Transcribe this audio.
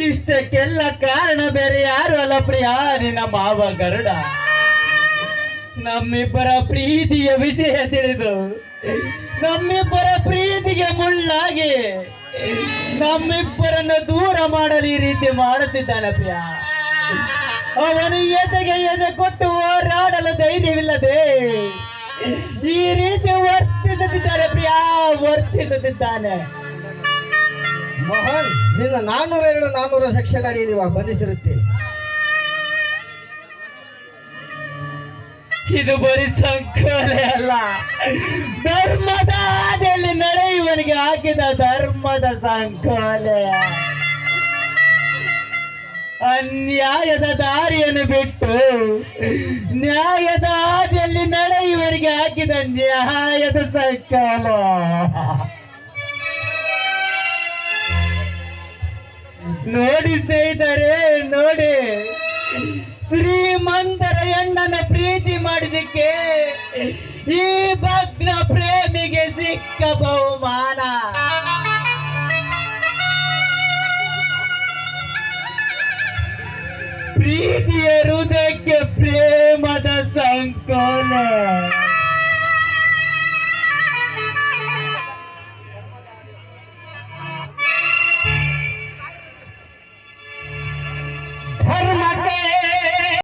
ಇಷ್ಟಕ್ಕೆಲ್ಲ ಕಾರಣ ಬೇರೆ ಯಾರು ಅಲ್ಲ ಪ್ರಿಯ? ನಿನ್ನ ಮಾವ ಗರುಡ. ನಮ್ಮಿಬ್ಬರ ಪ್ರೀತಿಯ ವಿಷಯ ತಿಳಿದು, ನಮ್ಮಿಬ್ಬರ ಪ್ರೀತಿಗೆ ಮುಳ್ಳಾಗಿ, ನಮ್ಮಿಬ್ಬರನ್ನು ದೂರ ಮಾಡಲು ಈ ರೀತಿ ಮಾಡುತ್ತಿದ್ದಾನೆ ಪ್ರಿಯ. ಅವನು ಎದೆಗೆ ಎದೆ ಕೊಟ್ಟು ಹೋರಾಡಲು ಧೈರ್ಯವಿಲ್ಲದೆ ಈ ರೀತಿ ವರ್ತಿಸುತ್ತಿದ್ದಾನೆ ಪ್ರಿಯ, ವರ್ತಿಸುತ್ತಿದ್ದಾನೆ. ಮೋಹನ್ ನಿನ್ನ ನಾನ್ನೂರ ಎರಡು ನಾನ್ನೂರ ಸೆಕ್ಷನ್ ಅಡಿಯಲ್ಲಿ ಇವಾಗ ಬಂಧಿಸಿರುತ್ತೇನೆ ಇದು ಬರೀ ಸಂಕೋಲೆ ಅಲ್ಲ. ಧರ್ಮದ ಹಾದಿಯಲ್ಲಿ ನಡೆಯುವನಿಗೆ ಹಾಕಿದ ಧರ್ಮದ ಸಂಕೋಲೆ. ಅನ್ಯಾಯದ ದಾರಿಯನ್ನು ಬಿಟ್ಟು ನ್ಯಾಯದ ಹಾದಿಯಲ್ಲಿ ನಡೆಯುವನಿಗೆ ಹಾಕಿದ ನ್ಯಾಯದ ಸಂಕೋಲ. ನೋಡಿ ಸ್ನೇಹಿತರೆ, ನೋಡಿ. ಶ್ರೀಮಂತರ ಹೆಣ್ಣನ ಪ್ರೀತಿ ಮಾಡಿದಕ್ಕೆ ಈ ಭಗ್ನ ಪ್ರೇಮಿಗೆ ಸಿಕ್ಕ ಬಹುಮಾನ. ಪ್ರೀತಿಯ ಹೃದಯಕ್ಕೆ ಸಂಕೋಲ